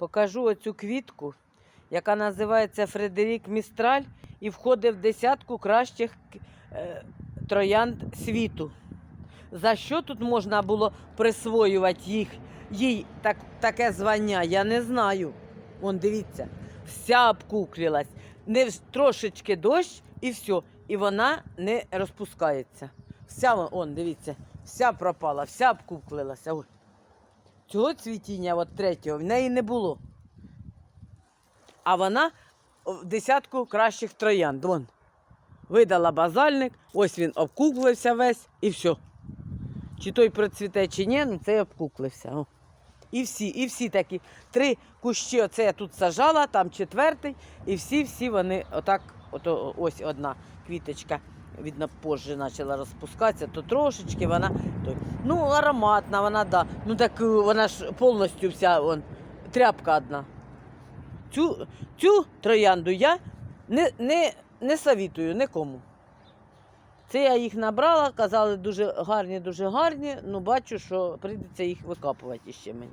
Покажу оцю квітку, яка називається Фредерік Містраль і входить в десятку кращих е, троянд світу. За що тут можна було присвоювати їх, їй так, таке звання, я не знаю. Вон, дивіться, вся обкуклилась. Не трошечки дощ і все. І вона не розпускається. Вся, он, дивіться, вся пропала, вся обкуклилася. Ой. Цього цвітіння, от третього, в неї не було. А вона в десятку кращих троянд. Вон. Видала базальник, ось він обкуклився весь і все. Чи той процвіте, чи ні, ну це обкуклився. О. І всі, і всі такі. Три кущі, оце я тут сажала, там четвертий, і всі-всі вони отак, ото, ось одна квіточка, видно, позже почала розпускатися, то трошечки вона. Ну, ароматна вона, да. Ну так е, вона ж повністю вся вон, тряпка одна. Цю, цю троянду я не, не, не совітую нікому. Це я їх набрала, казали дуже гарні, дуже гарні. Ну бачу, що прийдеться їх викапувати іще мені.